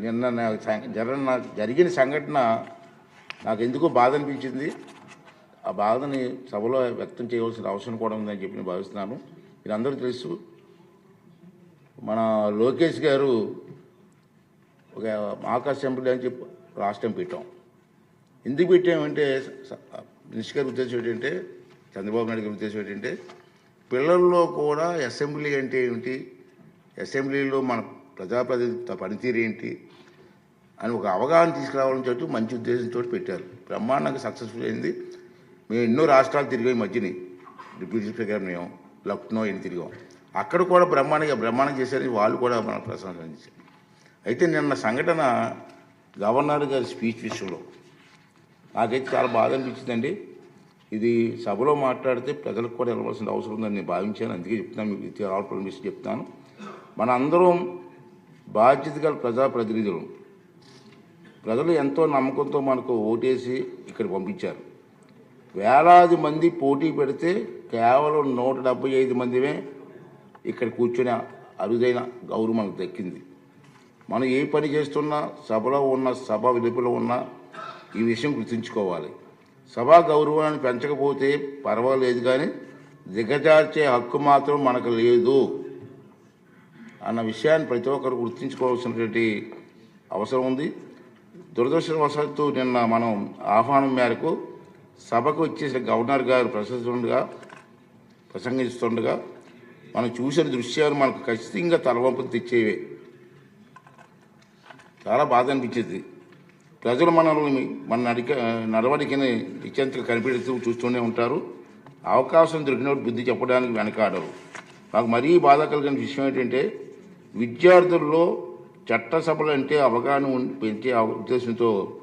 నిన్న నాకు సం- జరిగిన సంఘటన నాకు ఎందుకో బాధ అనిపించింది. ఆ బాధని సభలో వ్యక్తం చేయవలసిన అవసరం కూడా ఉందని చెప్పి నేను భావిస్తున్నాను. మీరందరూ తెలుసు మన లోకేష్ గారు ఒక మాక్ అసెంబ్లీ అని చెప్పి రాష్ట్రం పెట్టాం. ఎందుకు పెట్టామంటే స- మినిస్టర్ గారి ఉద్దేశం ఏంటంటే చంద్రబాబు నాయుడు గారి ఉద్దేశం ఏంటంటే పిల్లల్లో కూడా అసెంబ్లీ అంటే ఏమిటి? అసెంబ్లీలో మన ప్రజాప్రతినిధి పనితీరు ఏంటి అని ఒక అవగాహన తీసుకురావాలని చెప్పి మంచి ఉద్దేశంతో పెట్టారు. బ్రహ్మాండంగా సక్సెస్ఫుల్ అయింది. మేము ఎన్నో రాష్ట్రాలు తిరిగాం మధ్యని. డిప్యూటీ స్పీకర్ మేము లక్నో అని తిరిగాం. అక్కడ కూడా బ్రహ్మాండంగా బ్రహ్మాండం చేశారని వాళ్ళు కూడా మన ప్రశంసించారు అయితే నిన్న సంఘటన గవర్నర్ గారి స్పీచ్ విషయంలో నాకైతే చాలా బాధ అనిపించిందండి. ఇది సభలో మాట్లాడితే ప్రజలకు కూడా వెళ్ళవలసిన అవసరం ఉందని నేను భావించాను. అందుకే చెప్తున్నాను మీకు ఇది ఆల్ చెప్తాను. మన అందరం బాధ్యత గల ప్రజాప్రతినిధులు ప్రజలు ఎంతో నమ్మకంతో మనకు ఓటేసి ఇక్కడ పంపించారు. వేలాది మంది పోటీ పెడితే కేవలం నూట డెబ్బై ఐదు మందిమే ఇక్కడ కూర్చునే అరుదైన గౌరవం మనకు దక్కింది. మనం ఏ పని చేస్తున్నా సభలో ఉన్న సభ విలుపులో ఉన్న ఈ విషయం గుర్తుంచుకోవాలి. సభా గౌరవాన్ని పెంచకపోతే పర్వాలేదు కానీ దిగజార్చే హక్కు మాత్రం మనకు లేదు. అన్న విషయాన్ని ప్రతి ఒక్కరు గుర్తుంచుకోవాల్సినటువంటి అవసరం ఉంది. దురదృష్టవశాత్తు నిన్న మనం ఆహ్వానం మేరకు సభకు వచ్చేసిన గవర్నర్ గారు ప్రసంగిస్తుండగా ప్రసంగిస్తుండగా మనం చూసిన దృశ్యాలు మనకు ఖచ్చితంగా తలవంపులు తెచ్చేవే. చాలా బాధ అనిపించింది. ప్రజలు మనల్ని మన నడిక నడవడికని నిత్యంతగా కనిపెడుతూ చూస్తూనే ఉంటారు. అవకాశం దొరికినప్పుడు బుద్ధి చెప్పడానికి వెనకాడరు. నాకు మరీ బాధ కలిగిన విషయం ఏంటంటే విద్యార్థుల్లో చట్టసభలు అంటే అవగాహన ఉం- పెంచే ఉద్దేశంతో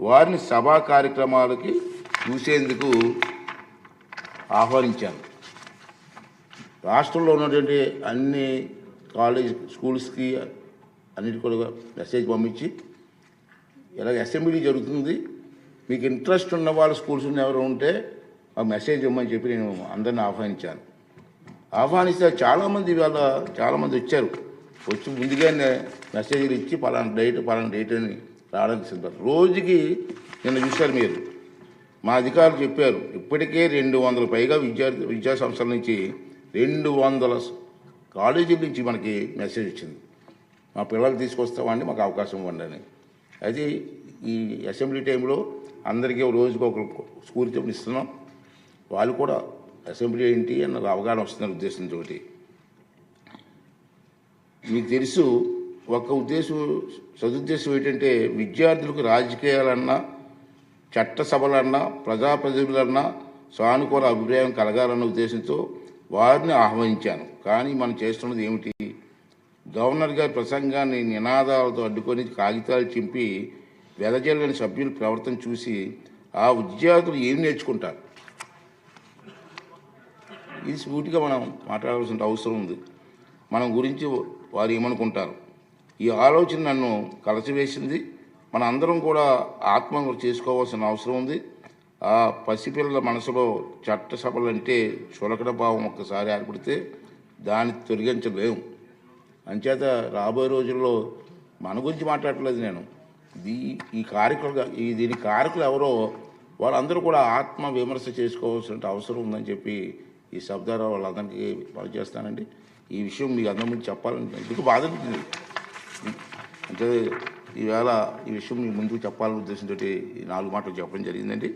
వారిని సభా కార్యక్రమాలకి చూసేందుకు ఆహ్వానించాను. రాష్ట్రంలో ఉన్నటువంటి అన్ని కాలేజ్ స్కూల్స్కి అన్నిటి కూడా మెసేజ్ పంపించి ఇలాగ అసెంబ్లీ జరుగుతుంది. మీకు ఇంట్రెస్ట్ ఉన్న వాళ్ళ స్కూల్స్ ఉన్న ఎవరు ఉంటే ఆ మెసేజ్ ఇవ్వమని చెప్పి నేను అందరిని ఆహ్వానించాను. ఆహ్వానిస్తే చాలామంది ఇవాళ చాలామంది వచ్చారు. వచ్చి ముందుగానే మెసేజ్లు ఇచ్చి పలానా డేట్ పలానా డేట్ అని రావడానికి సిద్ధం రోజుకి నిన్న చూశారు మీరు. మా అధికారులు చెప్పారు ఇప్పటికే రెండు వందల పైగా విద్యార్థి విద్యా సంస్థల నుంచి రెండు వందల కాలేజీల నుంచి మనకి మెసేజ్ వచ్చింది. మా పిల్లలు తీసుకొస్తామండి మాకు అవకాశం ఇవ్వండి అని. అది ఈ అసెంబ్లీ టైంలో అందరికీ ఓ రోజుకి ఒక స్కూల్ చెప్పి ఇస్తున్నాం. వాళ్ళు కూడా అసెంబ్లీ ఏంటి అన్న అవగాహన వస్తున్న ఉద్దేశంతో మీకు తెలుసు ఒక ఉద్దేశం సదుద్దేశం ఏంటంటే విద్యార్థులకు రాజకీయాలన్నా చట్టసభలన్నా ప్రజాప్రతినిధులన్నా సానుకూల అభిప్రాయం కలగాలన్న ఉద్దేశంతో వారిని ఆహ్వానించాను. కానీ మనం చేస్తున్నది ఏమిటి? గవర్నర్ గారి ప్రసంగాన్ని నినాదాలతో అడ్డుకొని కాగితాలు చింపి వెదజల్లని సభ్యుల ప్రవర్తన చూసి ఆ విద్యార్థులు ఏం నేర్చుకుంటారు? ఇది సూటిగా మనం మాట్లాడాల్సిన అవసరం ఉంది. మనం గురించి వారు ఏమనుకుంటారు? ఈ ఆలోచన నన్ను కలచివేసింది మన అందరం కూడా ఆత్మ చేసుకోవాల్సిన అవసరం ఉంది. ఆ పసిపిల్లల మనసులో చట్టసభలు అంటే చులకడ భావం ఒక్కసారి ఏర్పడితే దాన్ని తొలగించలేము. అంచేత రాబోయే రోజుల్లో మన గురించి మాట్లాడట్లేదు నేను. దీ ఈ కార్యకులు ఈ దీని కారకులు ఎవరో వాళ్ళందరూ కూడా ఆత్మ విమర్శ చేసుకోవాల్సిన అవసరం ఉందని చెప్పి ఈ శబ్దారా వాళ్ళందరికీ పనిచేస్తానండి ఈ విషయం మీకు అందరి ముందు చెప్పాలని ఎందుకు బాధ అనిపించింది. అంటే ఈవేళ ఈ విషయం మీ ముందుకు చెప్పాలనే ఉద్దేశంతో ఈ నాలుగు మాటలు చెప్పడం జరిగిందండి.